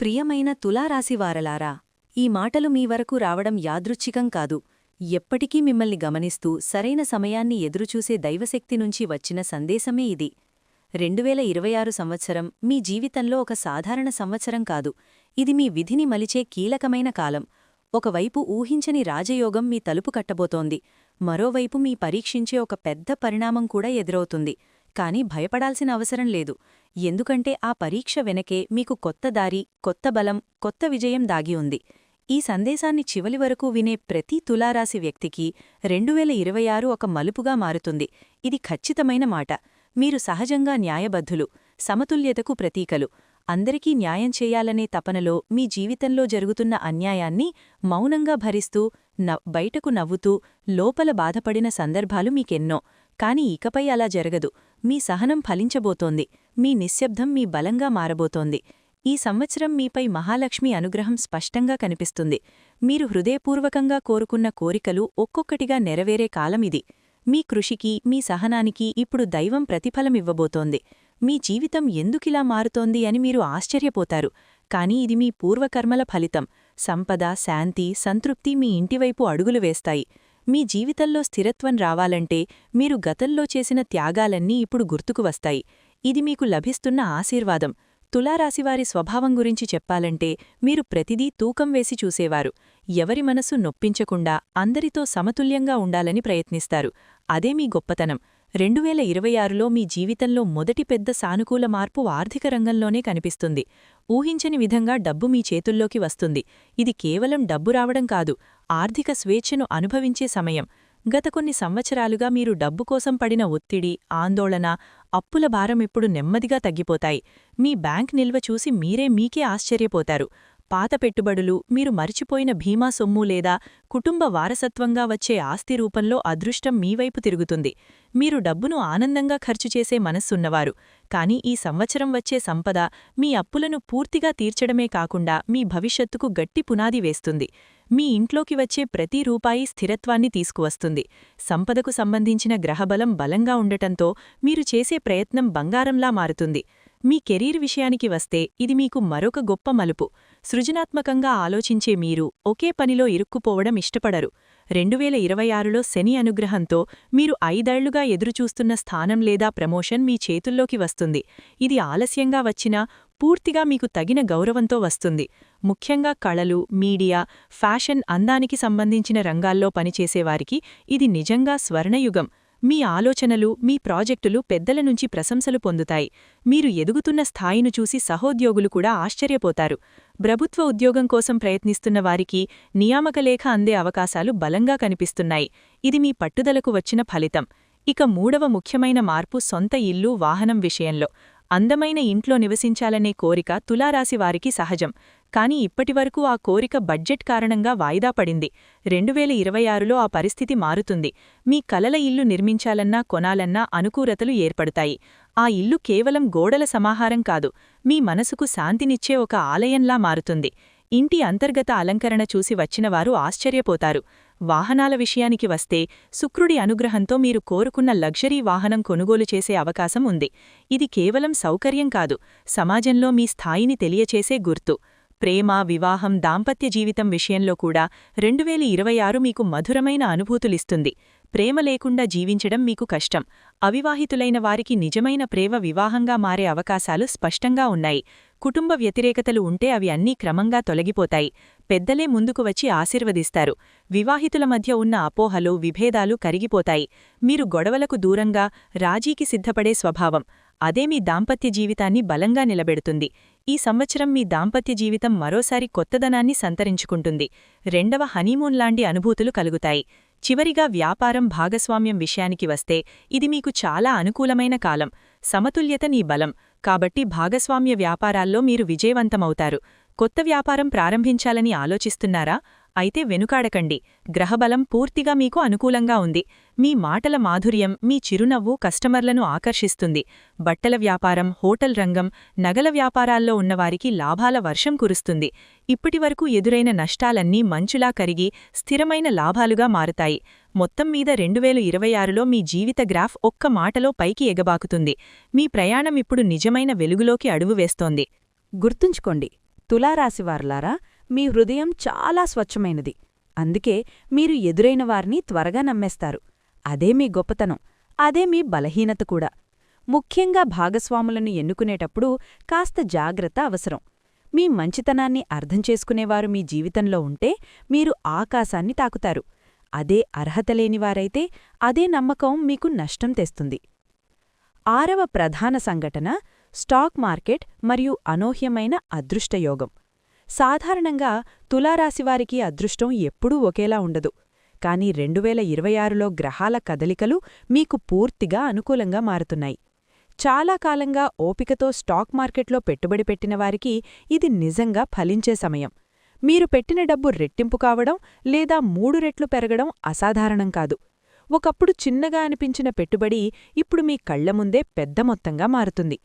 ప్రియమైన తులారాశివారలారా ఈ మాటలు మీ వరకు రావడం యాదృచ్ఛికం కాదు. ఎప్పటికీ మిమ్మల్ని గమనిస్తూ సరైన సమయాన్ని ఎదురుచూసే దైవశక్తి నుంచి వచ్చిన సందేశమే ఇది. రెండువేల ఇరవై ఆరు సంవత్సరం మీ జీవితంలో ఒక సాధారణ సంవత్సరం కాదు. ఇది మీ విధిని మలిచే కీలకమైన కాలం. ఒకవైపు ఊహించని రాజయోగం మీ తలుపు కట్టబోతోంది. మరోవైపు మీ పరీక్షించే ఒక పెద్ద పరిణామం కూడా ఎదురవుతుంది. కాని భయపడాల్సిన అవసరం లేదు. ఎందుకంటే ఆ పరీక్ష వెనకే మీకు కొత్త దారి కొత్త బలం కొత్త విజయం దాగి ఉంది. ఈ సందేశాన్ని చివలి వరకు వినే ప్రతి తులారాశి వ్యక్తికి రెండువేల ఇరవై ఆరు ఒక మలుపుగా మారుతుంది. ఇది ఖచ్చితమైన మాట. మీరు సహజంగా న్యాయబద్ధులు సమతుల్యతకు ప్రతీకలు. అందరికీ న్యాయం చేయాలనే తపనలో మీ జీవితంలో జరుగుతున్న అన్యాయాన్ని మౌనంగా భరిస్తూ బయటకు నవ్వుతూ లోపల బాధపడిన సందర్భాలు మీకెన్నో. కాని ఇకపై అలా జరగదు. మీ సహనం ఫలించబోతోంది. మీ నిశ్శబ్దం మీ బలంగా మారబోతోంది. ఈ సంవత్సరం మీపై మహాలక్ష్మి అనుగ్రహం స్పష్టంగా కనిపిస్తుంది. మీరు హృదయపూర్వకంగా కోరుకున్న కోరికలు ఒక్కొక్కటిగా నెరవేరే కాలమిది మీ కృషికి మీ సహనానికి ఇప్పుడు దైవం ప్రతిఫలమివ్వబోతోంది మీ జీవితం ఎందుకిలా మారుతోంది అని మీరు ఆశ్చర్యపోతారు. కాని ఇది మీ పూర్వకర్మల ఫలితం. సంపద శాంతి సంతృప్తి మీ ఇంటివైపు అడుగులు వేస్తాయి. మీ జీవితంలో స్థిరత్వం రావాలంటే మీరు గతంలో చేసిన త్యాగాలన్నీ ఇప్పుడు గుర్తుకు వస్తాయి. ఇది మీకు లభిస్తున్న ఆశీర్వాదం. తులారాశివారి స్వభావం గురించి చెప్పాలంటే మీరు ప్రతిదీ తూకం వేసి చూసేవారు. ఎవరి మనసు నొప్పించకుండా అందరితో సమతుల్యంగా ఉండాలని ప్రయత్నిస్తారు. అదే మీ గొప్పతనం. రెండువేల ఇరవై ఆరులో మీ జీవితంలో మొదటి పెద్ద సానుకూల మార్పు ఆర్థిక రంగంలోనే కనిపిస్తుంది. ఊహించని విధంగా డబ్బు మీ చేతుల్లోకి వస్తుంది. ఇది కేవలం డబ్బు రావడం కాదు ఆర్థిక స్వేచ్ఛను అనుభవించే సమయం. గత కొన్ని సంవత్సరాలుగా మీరు డబ్బు కోసం పడిన ఒత్తిడి ఆందోళన అప్పుల భారం ఇప్పుడు నెమ్మదిగా తగ్గిపోతాయి. మీ బ్యాంక్ నిల్వ చూసి మీరే మీకే ఆశ్చర్యపోతారు. పాత పెట్టుబడులు మీరు మరిచిపోయిన భీమా సొమ్ము లేదా కుటుంబ వారసత్వంగా వచ్చే ఆస్తి రూపంలో అదృష్టం మీవైపు తిరుగుతుంది. మీరు డబ్బును ఆనందంగా ఖర్చు చేసే మనస్సున్నవారు. కానీ ఈ సంవత్సరం వచ్చే సంపద మీ అప్పులను పూర్తిగా తీర్చడమే కాకుండా మీ భవిష్యత్తుకు గట్టి పునాది వేస్తుంది. మీ ఇంట్లోకి వచ్చే ప్రతి రూపాయి స్థిరత్వాన్ని తీసుకువస్తుంది. సంపదకు సంబంధించిన గ్రహబలం బలంగా ఉండటంతో మీరు చేసే ప్రయత్నం బంగారంలా మారుతుంది. మీ కెరీర్ విషయానికి వస్తే ఇది మీకు మరొక గొప్ప మలుపు. సృజనాత్మకంగా ఆలోచించే మీరు ఒకే పనిలో ఇరుక్కుపోవడం ఇష్టపడరు. రెండువేల ఇరవై ఆరులో శని అనుగ్రహంతో మీరు ఐదేళ్ళుగా ఎదురుచూస్తున్న స్థానం లేదా ప్రమోషన్ మీ చేతుల్లోకి వస్తుంది. ఇది ఆలస్యంగా వచ్చినా పూర్తిగా మీకు తగిన గౌరవంతో వస్తుంది. ముఖ్యంగా కళలు మీడియా ఫ్యాషన్ అందానికి సంబంధించిన రంగాల్లో పనిచేసేవారికి ఇది నిజంగా స్వర్ణయుగం. మీ ఆలోచనలు మీ ప్రాజెక్టులు పెద్దల నుంచి ప్రశంసలు పొందుతాయి. మీరు ఎదుగుతున్న స్థాయిను చూసి సహోద్యోగులు కూడా ఆశ్చర్యపోతారు. ప్రభుత్వ ఉద్యోగం కోసం ప్రయత్నిస్తున్న వారికి నియామకలేఖ అందే అవకాశాలు బలంగా కనిపిస్తున్నాయి. ఇది మీ పట్టుదలకు వచ్చిన ఫలితం. ఇక మూడవ ముఖ్యమైన మార్పు సొంత ఇల్లు వాహనం విషయంలో. అందమైన ఇంట్లో నివసించాలనే కోరిక తులారాశివారికి సహజం. కాని ఇప్పటివరకు ఆ కోరిక బడ్జెట్ కారణంగా వాయిదా పడింది. రెండువేల ఇరవై ఆరులో ఆ పరిస్థితి మారుతుంది. మీ కలల ఇల్లు నిర్మించాలన్నా కొనాలన్నా అనుకూలతలు ఏర్పడతాయి. ఆ ఇల్లు కేవలం గోడల సమాహారం కాదు మీ మనసుకు శాంతినిచ్చే ఒక ఆలయంలా మారుతుంది. ఇంటి అంతర్గత అలంకరణ చూసి వచ్చినవారు ఆశ్చర్యపోతారు. వాహనాల విషయానికి వస్తే శుక్రుడి అనుగ్రహంతో మీరు కోరుకున్న లగ్జరీ వాహనం కొనుగోలు చేసే అవకాశం ఉంది. ఇది కేవలం సౌకర్యం కాదు సమాజంలో మీ స్థాయిని తెలియచేసే గుర్తు. ప్రేమ వివాహం దాంపత్య జీవితం విషయంలో కూడా రెండువేల ఇరవై ఆరు మీకు మధురమైన అనుభూతులిస్తుంది. ప్రేమ లేకుండా జీవించడం మీకు కష్టం. అవివాహితులైన వారికి నిజమైన ప్రేమ వివాహంగా మారే అవకాశాలు స్పష్టంగా ఉన్నాయి. కుటుంబ వ్యతిరేకతలు ఉంటే అవి అన్నీ క్రమంగా తొలగిపోతాయి. పెద్దలే ముందుకు వచ్చి ఆశీర్వదిస్తారు. వివాహితుల మధ్య ఉన్న అపోహలు విభేదాలు కరిగిపోతాయి. మీరు గొడవలకు దూరంగా రాజీకి సిద్ధపడే స్వభావం. అదే మీ దాంపత్య జీవితాన్ని బలంగా నిలబెడుతుంది. ఈ సంవత్సరం మీ దాంపత్య జీవితం మరోసారి కొత్తదనాన్ని సంతరించుకుంటుంది. రెండవ హనీమూన్ లాంటి అనుభూతులు కలుగుతాయి. చివరిగా వ్యాపారం భాగస్వామ్యం విషయానికి వస్తే ఇది మీకు చాలా అనుకూలమైన కాలం. సమతుల్యత నీ బలం. కాబట్టి భాగస్వామ్య వ్యాపారాల్లో మీరు విజయవంతమవుతారు. కొత్త వ్యాపారం ప్రారంభించాలని ఆలోచిస్తున్నారా? అయితే వెనుకాడకండి. గ్రహబలం పూర్తిగా మీకు అనుకూలంగా ఉంది. మీ మాటల మాధుర్యం మీ చిరునవ్వు కస్టమర్లను ఆకర్షిస్తుంది. బట్టల వ్యాపారం హోటల్ రంగం నగల వ్యాపారాల్లో ఉన్నవారికి లాభాల వర్షం కురుస్తుంది. ఇప్పటివరకు ఎదురైన నష్టాలన్నీ మంచులా కరిగి స్థిరమైన లాభాలుగా మారుతాయి. మొత్తం మీద రెండువేలు ఇరవై ఆరులో మీ జీవిత గ్రాఫ్ ఒక్క మాటలో పైకి ఎగబాకుతుంది. మీ ప్రయాణం ఇప్పుడు నిజమైన వెలుగులోకి అడుగు వేస్తోంది. గుర్తుంచుకోండి. తులారాశివారులారా మీ హృదయం చాలా స్వచ్ఛమైనది. అందుకే మీరు ఎదురైన వారిని త్వరగా నమ్మేస్తారు. అదే మీ గొప్పతనం. అదే మీ బలహీనత కూడా. ముఖ్యంగా భాగస్వాములను ఎన్నుకునేటప్పుడు కాస్త జాగ్రత్త అవసరం. మీ మంచితనాన్ని అర్థం చేసుకునేవారు మీ జీవితంలో ఉంటే మీరు ఆకాశాన్ని తాకుతారు. అదే అర్హత లేనివారైతే అదే నమ్మకం మీకు నష్టం తెస్తుంది. ఆరవ ప్రధాన సంఘటన స్టాక్ మార్కెట్ మరియు అనూహ్యమైన అదృష్టయోగం. సాధారణంగా తులారాశివారికి అదృష్టం ఎప్పుడూ ఒకేలా ఉండదు. కాని రెండువేల ఇరవై ఆరులో గ్రహాల కదలికలు మీకు పూర్తిగా అనుకూలంగా మారుతున్నాయి. చాలా కాలంగా ఓపికతో స్టాక్ మార్కెట్లో పెట్టుబడి పెట్టిన వారికి ఇది నిజంగా ఫలించే సమయం. మీరు పెట్టిన డబ్బు రెట్టింపు కావడం లేదా మూడు రెట్లు పెరగడం అసాధారణం కాదు. ఒకప్పుడు చిన్నగా అనిపించిన పెట్టుబడి ఇప్పుడు మీ కళ్ళ ముందే పెద్ద మొత్తంగా మారుతుంది.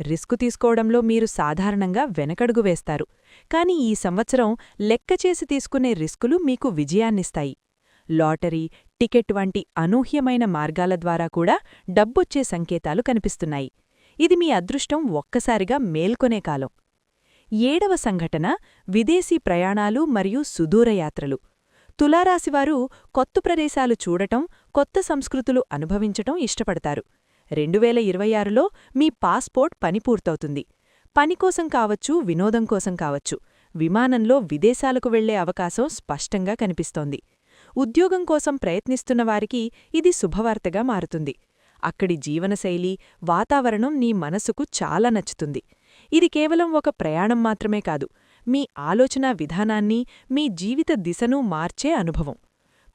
రిస్క్ తీసుకోవడంలో మీరు సాధారణంగా వెనకడుగు వేస్తారు. కానీ ఈ సంవత్సరం లెక్కచేసి తీసుకునే రిస్కులు మీకు విజయాన్నిస్తాయి. లాటరీ టికెట్ వంటి అనూహ్యమైన మార్గాల ద్వారా కూడా డబ్బొచ్చే సంకేతాలు కనిపిస్తున్నాయి. ఇది మీ అదృష్టం ఒక్కసారిగా మేల్కొనే కాలం. ఏడవ సంఘటన విదేశీ ప్రయాణాలు మరియు సుదూరయాత్రలు తులారాశివారు కొత్త ప్రదేశాలు చూడటం కొత్త సంస్కృతులు అనుభవించటం ఇష్టపడతారు. రెండువేల ఇరవై ఆరులో మీ పాస్పోర్ట్ పని పూర్తవుతుంది. పనికోసం కావచ్చు వినోదం కోసం కావచ్చు విమానంలో విదేశాలకు వెళ్ళే అవకాశం స్పష్టంగా కనిపిస్తోంది. ఉద్యోగం కోసం ప్రయత్నిస్తున్న వారికి ఇది శుభవార్తగా మారుతుంది. అక్కడి జీవనశైలి వాతావరణం నీ మనసుకు చాలా నచ్చుతుంది. ఇది కేవలం ఒక ప్రయాణం మాత్రమే కాదు మీ ఆలోచనా విధానాన్ని మీ జీవిత దిశను మార్చే అనుభవం.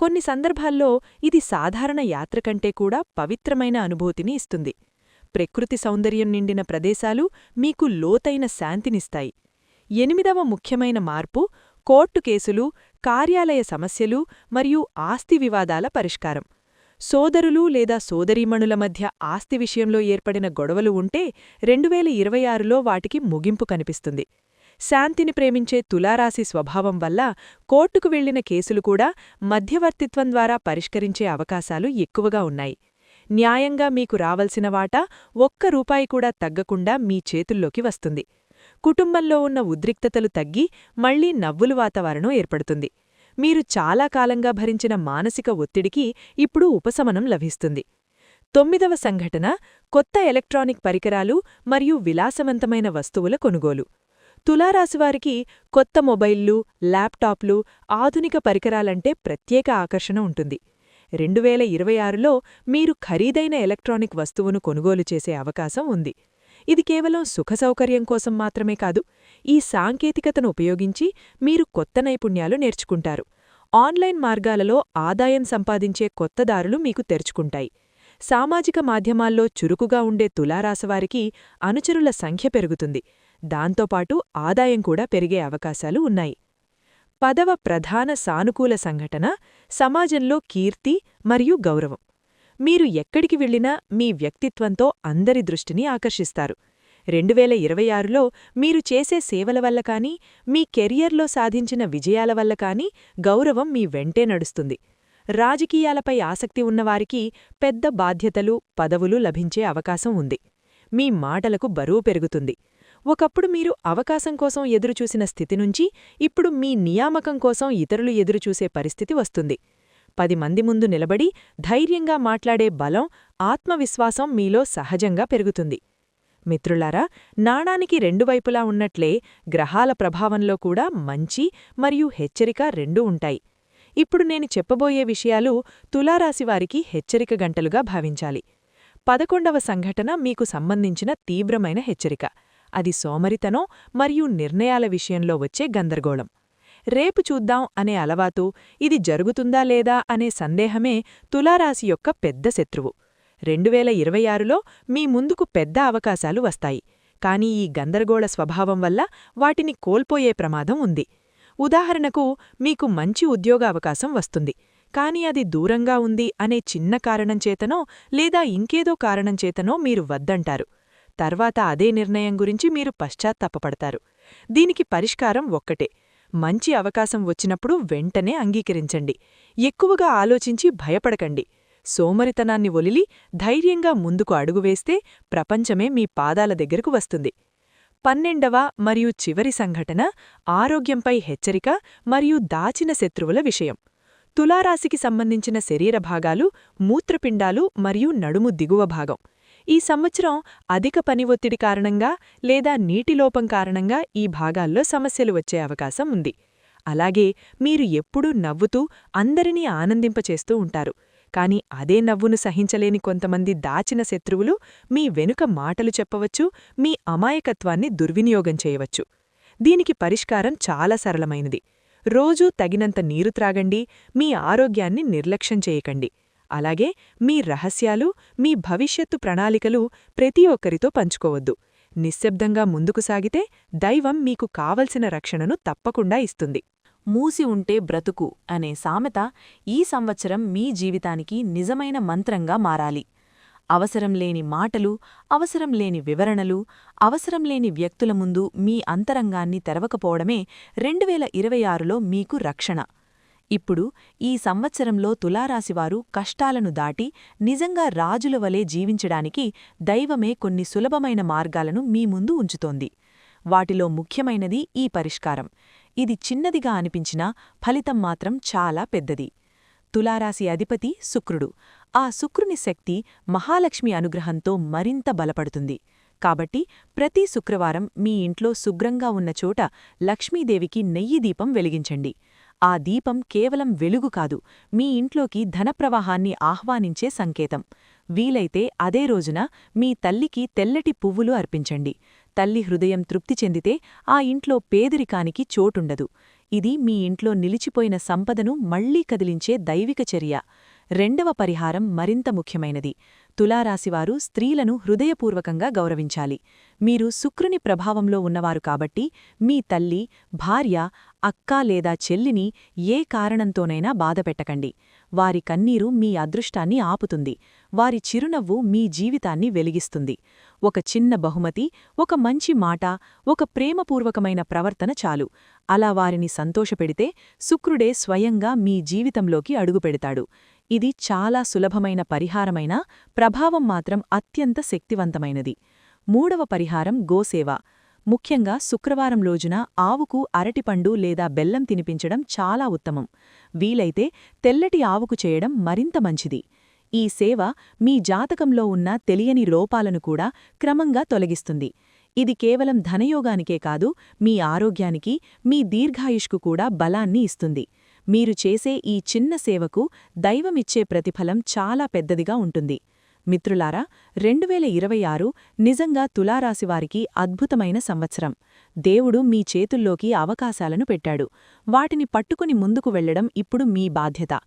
కొన్ని సందర్భాల్లో ఇది సాధారణ యాత్ర కంటే కూడా పవిత్రమైన అనుభూతిని ఇస్తుంది. ప్రకృతి సౌందర్యం నిండిన ప్రదేశాలు మీకు లోతైన శాంతినిస్తాయి. ఎనిమిదవ ముఖ్యమైన మార్పు కోర్టు కేసులు కార్యాలయ సమస్యలు మరియు ఆస్తి వివాదాల పరిష్కారం. సోదరులు లేదా సోదరీమణుల మధ్య ఆస్తి విషయంలో ఏర్పడిన గొడవలు ఉంటే రెండువేల ఇరవై ఆరులో వాటికి ముగింపు కనిపిస్తుంది. శాంతిని ప్రేమించే తులారాశి స్వభావం వల్ల కోర్టుకు వెళ్ళిన కేసులు కూడా మధ్యవర్తిత్వం ద్వారా పరిష్కరించే అవకాశాలు ఎక్కువగా ఉన్నాయి. న్యాయంగా మీకు రావలసిన వాటా ఒక్క రూపాయి కూడా తగ్గకుండా మీ చేతుల్లోకి వస్తుంది. కుటుంబంలో ఉన్న ఉద్రిక్తతలు తగ్గి మళ్ళీ నవ్వులు వాతావరణం ఏర్పడుతుంది. మీరు చాలా కాలంగా భరించిన మానసిక ఒత్తిడికి ఇప్పుడు ఉపశమనం లభిస్తుంది. తొమ్మిదవ సంఘటన కొత్త ఎలక్ట్రానిక్ పరికరాలు మరియు విలాసవంతమైన వస్తువుల కొనుగోలు. తులారాశివారికి కొత్త మొబైళ్ళు ల్యాప్టాప్లు ఆధునిక పరికరాలంటే ప్రత్యేక ఆకర్షణ ఉంటుంది. రెండువేల ఇరవై ఆరులో మీరు ఖరీదైన ఎలక్ట్రానిక్ వస్తువును కొనుగోలు చేసే అవకాశం ఉంది. ఇది కేవలం సుఖసౌకర్యం కోసం మాత్రమే కాదు ఈ సాంకేతికతను ఉపయోగించి మీరు కొత్త నైపుణ్యాలు నేర్చుకుంటారు. ఆన్లైన్ మార్గాలలో ఆదాయం సంపాదించే కొత్త దారులు మీకు తెరుచుకుంటాయి. సామాజిక మాధ్యమాల్లో చురుకుగా ఉండే తులారాశవారికి అనుచరుల సంఖ్య పెరుగుతుంది. దాంతోపాటు ఆదాయం కూడా పెరిగే అవకాశాలు ఉన్నాయి. పదవ ప్రధాన సానుకూల సంఘటన సమాజంలో కీర్తి మరియు గౌరవం. మీరు ఎక్కడికి వెళ్ళినా మీ వ్యక్తిత్వంతో అందరి దృష్టిని ఆకర్షిస్తారు. రెండువేల ఇరవై ఆరులో మీరు చేసే సేవల వల్ల కానీ మీ కెరియర్లో సాధించిన విజయాల వల్ల కానీ గౌరవం మీ వెంటే నడుస్తుంది. రాజకీయాలపై ఆసక్తి ఉన్నవారికి పెద్ద బాధ్యతలు పదవులు లభించే అవకాశం ఉంది. మీ మాటలకు బరువు పెరుగుతుంది. ఒకప్పుడు మీరు అవకాశం కోసం ఎదురుచూసిన స్థితి నుంచి ఇప్పుడు మీ నియామకం కోసం ఇతరులు ఎదురుచూసే పరిస్థితి వస్తుంది. పది మంది ముందు నిలబడి ధైర్యంగా మాట్లాడే బలం ఆత్మవిశ్వాసం మీలో సహజంగా పెరుగుతుంది. మిత్రులారా నాణానికి రెండు వైపులా ఉన్నట్లే గ్రహాల ప్రభావంలో కూడా మంచి మరియు హెచ్చరిక రెండూ ఉంటాయి. ఇప్పుడు నేను చెప్పబోయే విషయాలు తులారాశివారికి హెచ్చరిక గంటలుగా భావించాలి. పదకొండవ సంఘటన మీకు సంబంధించిన తీవ్రమైన హెచ్చరిక. అది సోమరితనం మరియు నిర్ణయాల విషయంలో వచ్చే గందరగోళం. రేపు చూద్దాం అనే అలవాటు ఇది జరుగుతుందా లేదా అనే సందేహమే తులారాశి యొక్క పెద్ద శత్రువు. రెండువేల ఇరవై ఆరులో మీ ముందుకు పెద్ద అవకాశాలు వస్తాయి. కానీ ఈ గందరగోళ స్వభావం వల్ల వాటిని కోల్పోయే ప్రమాదం ఉంది. ఉదాహరణకు మీకు మంచి ఉద్యోగ అవకాశం వస్తుంది. కానీ అది దూరంగా ఉంది అనే చిన్న కారణంచేతనో లేదా ఇంకేదో కారణంచేతనో మీరు వద్దంటారు. తర్వాత అదే నిర్ణయం గురించి మీరు పశ్చాత్తాపపడతారు. దీనికి పరిష్కారం ఒక్కటే. మంచి అవకాశం వచ్చినప్పుడు వెంటనే అంగీకరించండి. ఎక్కువగా ఆలోచించి భయపడకండి. సోమరితనాన్ని ఒలిలి ధైర్యంగా ముందుకు అడుగువేస్తే ప్రపంచమే మీ పాదాల దగ్గరకు వస్తుంది. పన్నెండవ మరియు చివరి సంఘటన ఆరోగ్యంపై హెచ్చరిక మరియు దాచిన శత్రువుల విషయం. తులారాశికి సంబంధించిన శరీర భాగాలు మూత్రపిండాలు మరియు నడుము దిగువ భాగం. ఈ సంవత్సరం అధిక పని ఒత్తిడి కారణంగా లేదా నీటిలోపం కారణంగా ఈ భాగాల్లో సమస్యలు వచ్చే అవకాశం ఉంది. అలాగే మీరు ఎప్పుడూ నవ్వుతూ అందరినీ ఆనందింపచేస్తూ ఉంటారు. కాని అదే నవ్వును సహించలేని కొంతమంది దాచిన శత్రువులు మీ వెనుక మాటలు చెప్పవచ్చు మీ అమాయకత్వాన్ని దుర్వినియోగం చేయవచ్చు. దీనికి పరిష్కారం చాలా సరళమైనది. రోజూ తగినంత నీరు త్రాగండి మీ ఆరోగ్యాన్ని నిర్లక్ష్యం చేయకండి. అలాగే మీ రహస్యాలు మీ భవిష్యత్తు ప్రణాళికలు ప్రతి ఒక్కరితో పంచుకోవద్దు. నిశ్శబ్దంగా ముందుకు సాగితే దైవం మీకు కావలసిన రక్షణను తప్పకుండా ఇస్తుంది. మూసి ఉంటే బ్రతుకు అనే సామెత ఈ సంవత్సరం మీ జీవితానికి నిజమైన మంత్రంగా మారాలి. అవసరం లేని మాటలు అవసరం లేని వివరణలు అవసరం లేని వ్యక్తుల ముందు మీ అంతరంగాన్ని తెరవకపోవడమే రెండువేల ఇరవై ఆరులో మీకు రక్షణ. ఇప్పుడు ఈ సంవత్సరంలో తులారాశివారు కష్టాలను దాటి నిజంగా రాజుల వలె జీవించడానికి దైవమే కొన్ని సులభమైన మార్గాలను మీ ముందు ఉంచుతోంది. వాటిలో ముఖ్యమైనది ఈ పరిష్కారం. ఇది చిన్నదిగా అనిపించినా ఫలితం మాత్రం చాలా పెద్దది. తులారాశి అధిపతి శుక్రుడు. ఆ శుక్రుని శక్తి మహాలక్ష్మి అనుగ్రహంతో మరింత బలపడుతుంది. కాబట్టి ప్రతి శుక్రవారం మీ ఇంట్లో శుభ్రంగా ఉన్న చోట లక్ష్మీదేవికి నెయ్యి దీపం వెలిగించండి. ఆ దీపం కేవలం వెలుగు కాదు మీ ఇంట్లోకి ధనప్రవాహాన్ని ఆహ్వానించే సంకేతం. వీలైతే అదే రోజున మీ తల్లికి తెల్లటి పువ్వులు అర్పించండి. తల్లి హృదయం తృప్తి చెందితే ఆ ఇంట్లో పేదరికానికి చోటుండదు. ఇది మీ ఇంట్లో నిలిచిపోయిన సంపదను మళ్ళీ కదిలించే దైవిక చర్య. రెండవ పరిహారం మరింత ముఖ్యమైనది. తులారాశివారు స్త్రీలను హృదయపూర్వకంగా గౌరవించాలి. మీరు శుక్రుని ప్రభావంలో ఉన్నవారు కాబట్టి మీ తల్లి భార్య అక్క లేదా చెల్లిని ఏ కారణంతోనైనా బాధపెట్టకండి వారి కన్నీరు మీ అదృష్టాన్ని ఆపుతుంది. వారి చిరునవ్వు మీ జీవితాన్ని వెలిగిస్తుంది. ఒక చిన్న బహుమతి ఒక మంచి మాట ఒక ప్రేమపూర్వకమైన ప్రవర్తన చాలు. అలా వారిని సంతోషపెడితే శుక్రుడే స్వయంగా మీ జీవితంలోకి అడుగుపెడతాడు. ఇది చాలా సులభమైన పరిహారమైన ప్రభావం మాత్రం అత్యంత శక్తివంతమైనది. మూడవ పరిహారం గోసేవ. ముఖ్యంగా శుక్రవారం రోజున ఆవుకు అరటిపండు లేదా బెల్లం తినిపించడం చాలా ఉత్తమం. వీలైతే తెల్లటి ఆవుకు చేయడం మరింత మంచిది. ఈ సేవ మీ జాతకంలో ఉన్న తెలియని లోపాలను కూడా క్రమంగా తొలగిస్తుంది. ఇది కేవలం ధనయోగానికే కాదు మీ ఆరోగ్యానికి మీ దీర్ఘాయుష్కు కూడా బలాన్ని ఇస్తుంది. మీరు చేసే ఈ చిన్న సేవకు దైవమిచ్చే ప్రతిఫలం చాలా పెద్దదిగా ఉంటుంది. మిత్రులారా రెండువేల ఇరవై ఆరు నిజంగా తులారాశివారికి అద్భుతమైన సంవత్సరం. దేవుడు మీ చేతుల్లోకి అవకాశాలను పెట్టాడు. వాటిని పట్టుకుని ముందుకు వెళ్ళడం ఇప్పుడు మీ బాధ్యత.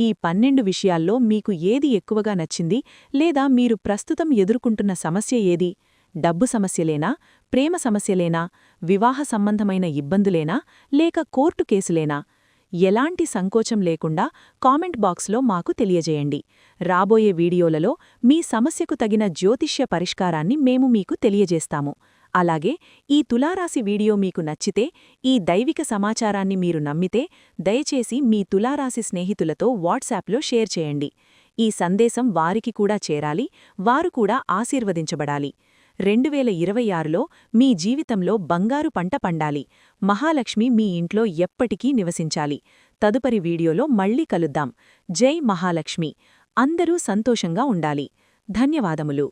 ఈ పన్నెండు విషయాల్లో మీకు ఏది ఎక్కువగా నచ్చింది లేదా మీరు ప్రస్తుతం ఎదుర్కొంటున్న సమస్య ఏది? డబ్బు సమస్యలేనా? ప్రేమ సమస్యలేనా? వివాహ సంబంధమైన ఇబ్బందులేనా? లేక కోర్టు కేసులేనా? ఎలాంటి సంకోచం లేకుండా కామెంట్ బాక్స్లో మాకు తెలియజేయండి. రాబోయే వీడియోలలో మీ సమస్యకు తగిన జ్యోతిష్య పరిష్కారాన్ని మేము మీకు తెలియజేస్తాము. అలాగే ఈ తులారాశి వీడియో మీకు నచ్చితే ఈ దైవిక సమాచారాన్ని మీరు నమ్మితే దయచేసి మీ తులారాశి స్నేహితులతో వాట్సాప్లో షేర్ చేయండి. ఈ సందేశం వారికి కూడా చేరాలి వారు కూడా ఆశీర్వదించబడాలి. రెండువేల ఇరవై ఆరులో మీ జీవితంలో బంగారు పంట పండాలి. మహాలక్ష్మి మీ ఇంట్లో ఎప్పటికీ నివసించాలి. తదుపరి వీడియోలో మళ్ళీ కలుద్దాం. జై మహాలక్ష్మి. అందరూ సంతోషంగా ఉండాలి. ధన్యవాదములు.